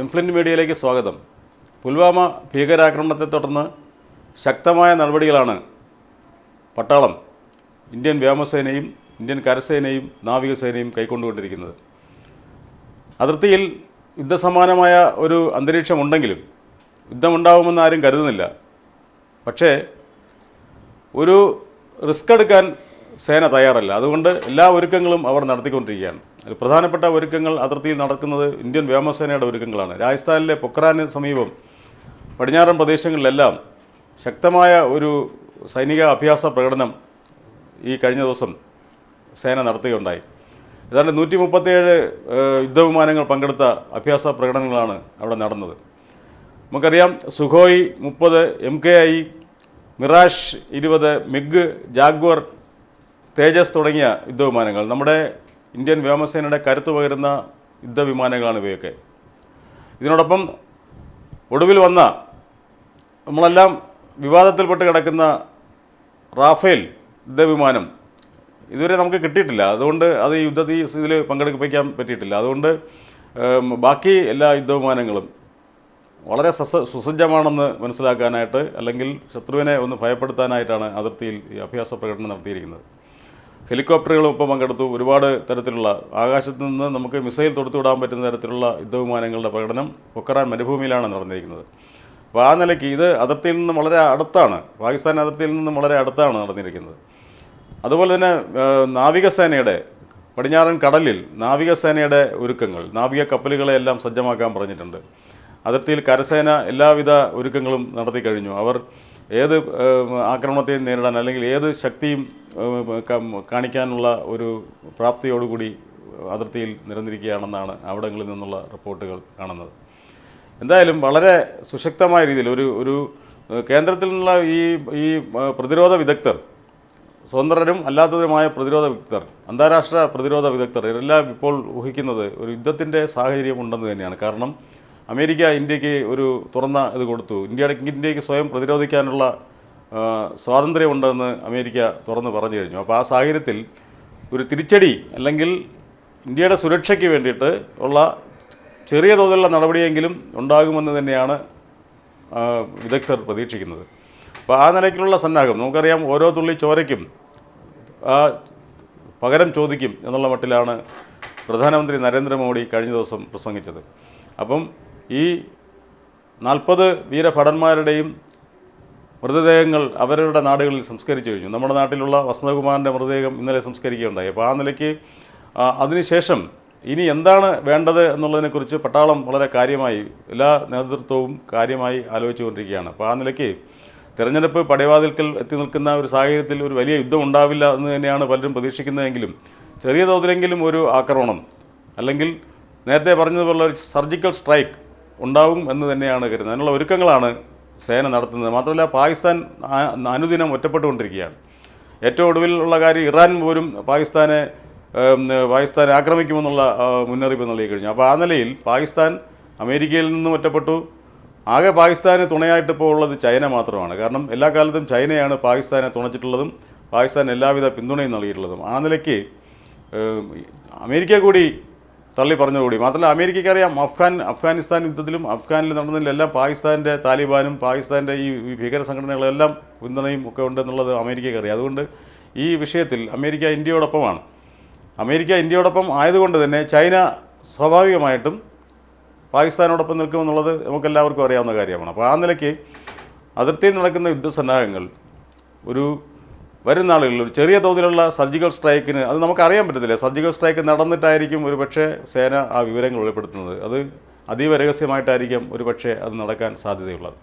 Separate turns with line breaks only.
ഇൻഫ്ലുവന്റ് മീഡിയയിലേക്ക് സ്വാഗതം. പുൽവാമ ഭീകരാക്രമണത്തെ തുടർന്ന് ശക്തമായ നടപടികളാണ് പട്ടാളം ഇന്ത്യൻ വ്യോമസേനയും ഇന്ത്യൻ കരസേനയും നാവികസേനയും കൈക്കൊണ്ടുകൊണ്ടിരിക്കുന്നത്. അതിർത്തിയിൽ യുദ്ധസമാനമായ ഒരു അന്തരീക്ഷമുണ്ടെങ്കിലും യുദ്ധമുണ്ടാവുമെന്ന് ആരും കരുതുന്നില്ല. പക്ഷേ ഒരു റിസ്ക് എടുക്കാൻ സേന തയ്യാറല്ല. അതുകൊണ്ട് എല്ലാ ഒരുക്കങ്ങളും അവർ നടത്തിക്കൊണ്ടിരിക്കുകയാണ്. പ്രധാനപ്പെട്ട ഒരുക്കങ്ങൾ അതിർത്തിയിൽ നടക്കുന്നത് ഇന്ത്യൻ വ്യോമസേനയുടെ ഒരുക്കങ്ങളാണ്. രാജസ്ഥാനിലെ പൊക്രാന് സമീപം പടിഞ്ഞാറൻ പ്രദേശങ്ങളിലെല്ലാം ശക്തമായ ഒരു സൈനിക അഭ്യാസ പ്രകടനം ഈ കഴിഞ്ഞ ദിവസം സേന നടത്തുകയുണ്ടായി. ഏതാണ്ട് നൂറ്റി മുപ്പത്തിയേഴ് യുദ്ധവിമാനങ്ങൾ പങ്കെടുത്ത അഭ്യാസ പ്രകടനങ്ങളാണ് അവിടെ നടന്നത്. നമുക്കറിയാം സുഖോയ് മുപ്പത് എം കെ ഐ മിറാഷ് ഇരുപത് മിഗ് ജാഗ്വർ തേജസ് തുടങ്ങിയ യുദ്ധവിമാനങ്ങൾ നമ്മുടെ ഇന്ത്യൻ വ്യോമസേനയുടെ കരുത്ത് പകരുന്ന യുദ്ധവിമാനങ്ങളാണ് ഇവയൊക്കെ. ഇതിനോടൊപ്പം ഒടുവിൽ വന്ന നമ്മളെല്ലാം വിവാദത്തിൽപ്പെട്ട് കിടക്കുന്ന റാഫേൽ യുദ്ധവിമാനം ഇതുവരെ നമുക്ക് കിട്ടിയിട്ടില്ല. അതുകൊണ്ട് അത് ഈ യുദ്ധത്തിൽ ഇതിൽ പങ്കെടുപ്പിക്കാൻ പറ്റിയിട്ടില്ല. അതുകൊണ്ട് ബാക്കി എല്ലാ യുദ്ധവിമാനങ്ങളും വളരെ സസ സുസജ്ജമാണെന്ന് മനസ്സിലാക്കാനായിട്ട് അല്ലെങ്കിൽ ശത്രുവിനെ ഒന്ന് ഭയപ്പെടുത്താനായിട്ടാണ് അതിർത്തിയിൽ ഈ അഭ്യാസ പ്രകടനം നടത്തിയിരിക്കുന്നത്. ഹെലികോപ്റ്ററുകളും ഒപ്പം പങ്കെടുത്തു. ഒരുപാട് തരത്തിലുള്ള ആകാശത്ത് നിന്ന് നമുക്ക് മിസൈൽ തൊടുത്തുവിടാൻ പറ്റുന്ന തരത്തിലുള്ള യുദ്ധവിമാനങ്ങളുടെ പ്രകടനം പൊക്കറാൻ മരുഭൂമിയിലാണ് നടന്നിരിക്കുന്നത്. അപ്പോൾ ആ നിലയ്ക്ക് ഇത് അതിർത്തിയിൽ നിന്നും വളരെ അടുത്താണ്. പാകിസ്ഥാൻ അതിർത്തിയിൽ നിന്നും വളരെ അടുത്താണ് നടന്നിരിക്കുന്നത്. അതുപോലെ തന്നെ നാവികസേനയുടെ പടിഞ്ഞാറൻ കടലിൽ നാവികസേനയുടെ ഒരുക്കങ്ങൾ നാവിക കപ്പലുകളെ എല്ലാം സജ്ജമാക്കാൻ പറഞ്ഞിട്ടുണ്ട്. അതിർത്തിയിൽ കരസേന എല്ലാവിധ ഒരുക്കങ്ങളും നടത്തി കഴിഞ്ഞു. അവർ ഏത് ആക്രമണത്തെയും നേരിടാൻ അല്ലെങ്കിൽ ഏത് ശക്തിയും കാണിക്കാനുള്ള ഒരു പ്രാപ്തിയോടുകൂടി അതിർത്തിയിൽ നിരന്നിരിക്കുകയാണെന്നാണ് അവിടങ്ങളിൽ നിന്നുള്ള റിപ്പോർട്ടുകൾ കാണുന്നത്. എന്തായാലും വളരെ സുശക്തമായ രീതിയിൽ ഒരു ഒരു കേന്ദ്രത്തിൽ നിന്നുള്ള ഈ ഈ പ്രതിരോധ വിദഗ്ധർ സ്വതന്ത്രരും അല്ലാത്തതുമായ പ്രതിരോധ വിദഗ്ധർ അന്താരാഷ്ട്ര പ്രതിരോധ വിദഗ്ധർ ഇവരെല്ലാം ഇപ്പോൾ ഊഹിക്കുന്നത് ഒരു യുദ്ധത്തിന്റെ സാഹചര്യം ഉണ്ടെന്ന് തന്നെയാണ്. കാരണം അമേരിക്ക ഇന്ത്യയ്ക്ക് ഒരു തുറന്ന ഇത് കൊടുത്തു. ഇന്ത്യയുടെ ഇന്ത്യയ്ക്ക് സ്വയം പ്രതിരോധിക്കാനുള്ള സ്വാതന്ത്ര്യമുണ്ടെന്ന് അമേരിക്ക തുറന്ന് പറഞ്ഞു കഴിഞ്ഞു. അപ്പോൾ ആ സാഹചര്യത്തിൽ ഒരു തിരിച്ചടി അല്ലെങ്കിൽ ഇന്ത്യയുടെ സുരക്ഷയ്ക്ക് വേണ്ടിയിട്ട് ഉള്ള ചെറിയ തോതിലുള്ള നടപടിയെങ്കിലും ഉണ്ടാകുമെന്ന് തന്നെയാണ് വിദഗ്ധർ പ്രതീക്ഷിക്കുന്നത്. അപ്പോൾ ആ നിലയ്ക്കുള്ള സന്നാഹം നമുക്കറിയാം ഓരോ തുള്ളി ചോരയ്ക്കും ആ പകരം ചോദിക്കും എന്നുള്ള മട്ടിലാണ് പ്രധാനമന്ത്രി നരേന്ദ്രമോദി കഴിഞ്ഞ ദിവസം പ്രസംഗിച്ചത്. അപ്പം ഈ നാൽപ്പത് വീരഭടന്മാരുടെയും മൃതദേഹങ്ങൾ അവരവരുടെ നാടുകളിൽ സംസ്കരിച്ചു കഴിഞ്ഞു. നമ്മുടെ നാട്ടിലുള്ള വസന്തകുമാറിന്റെ മൃതദേഹം ഇന്നലെ സംസ്കരിക്കുകയുണ്ടായി. അപ്പോൾ ആ നിലയ്ക്ക് അതിനുശേഷം ഇനി എന്താണ് വേണ്ടത് എന്നുള്ളതിനെക്കുറിച്ച് പട്ടാളം വളരെ കാര്യമായി എല്ലാ നേതൃത്വവും കാര്യമായി ആലോചിച്ചുകൊണ്ടിരിക്കുകയാണ്. അപ്പോൾ ആ നിലയ്ക്ക് തെരഞ്ഞെടുപ്പ് പടയവാതിൽക്കൽ എത്തി നിൽക്കുന്ന ഒരു സാഹചര്യത്തിൽ ഒരു വലിയ യുദ്ധം ഉണ്ടാവില്ല എന്ന് തന്നെയാണ് പലരും പ്രതീക്ഷിക്കുന്നതെങ്കിലും ചെറിയ തോതിലെങ്കിലും ഒരു ആക്രമണം അല്ലെങ്കിൽ നേരത്തെ പറഞ്ഞതുപോലെ ഒരു സർജിക്കൽ സ്ട്രൈക്ക് ഉണ്ടാവും എന്ന് തന്നെയാണ് കരുതുന്നത്. അതിനുള്ള ഒരുക്കങ്ങളാണ് സേന നടത്തുന്നത്. മാത്രമല്ല പാകിസ്ഥാൻ അനുദിനം ഒറ്റപ്പെട്ടുകൊണ്ടിരിക്കുകയാണ്. ഏറ്റവും ഒടുവിലുള്ള കാര്യം ഇറാൻ പോലും പാകിസ്ഥാനെ പാകിസ്ഥാനെ ആക്രമിക്കുമെന്നുള്ള മുന്നറിയിപ്പ് നൽകി കഴിഞ്ഞു. അപ്പോൾ ആ നിലയിൽ പാകിസ്ഥാൻ അമേരിക്കയിൽ നിന്നും ഒറ്റപ്പെട്ടു. ആകെ പാകിസ്ഥാന് തുണയായിട്ട് ഇപ്പോൾ ഉള്ളത് ചൈന മാത്രമാണ്. കാരണം എല്ലാ കാലത്തും ചൈനയാണ് പാകിസ്ഥാനെ തുണച്ചിട്ടുള്ളതും പാകിസ്ഥാൻ എല്ലാവിധ പിന്തുണയും നൽകിയിട്ടുള്ളതും. ആ നിലയ്ക്ക് അമേരിക്ക കൂടി തള്ളി പറഞ്ഞതുകൂടി മാത്രമല്ല അമേരിക്കയ്ക്ക് അറിയാം അഫ്ഗാൻ അഫ്ഗാനിസ്ഥാൻ യുദ്ധത്തിലും അഫ്ഗാനിൽ നടന്നതിലെല്ലാം പാകിസ്ഥാന്റെ താലിബാനും പാകിസ്ഥാന്റെ ഈ ഭീകര സംഘടനകളെല്ലാം പിന്തുണയും ഒക്കെ ഉണ്ടെന്നുള്ളത് അമേരിക്കയ്ക്ക് അറിയാം അതുകൊണ്ട് ഈ വിഷയത്തിൽ അമേരിക്ക ഇന്ത്യയോടൊപ്പമാണ്. അമേരിക്ക ഇന്ത്യയോടൊപ്പം ആയതുകൊണ്ട് തന്നെ ചൈന സ്വാഭാവികമായിട്ടും പാകിസ്ഥാനോടൊപ്പം നിൽക്കുമെന്നുള്ളത് നമുക്കെല്ലാവർക്കും അറിയാവുന്ന കാര്യമാണ്. അപ്പോൾ ആ നിലയ്ക്ക് അതിർത്തിയിൽ നടക്കുന്ന യുദ്ധസന്നാഹങ്ങൾ ഒരു വരും നാളുകളിൽ ഒരു ചെറിയ തോതിലുള്ള സർജിക്കൽ സ്ട്രൈക്കിന് അത് നമുക്കറിയാൻ പറ്റത്തില്ല. സർജിക്കൽ സ്ട്രൈക്ക് നടന്നിട്ടായിരിക്കും ഒരു പക്ഷേ സേന ആ വിവരങ്ങൾ വെളിപ്പെടുത്തുന്നത്. അത് അതീവ രഹസ്യമായിട്ടായിരിക്കും ഒരു പക്ഷേ അത് നടക്കാൻ സാധ്യതയുള്ളത്.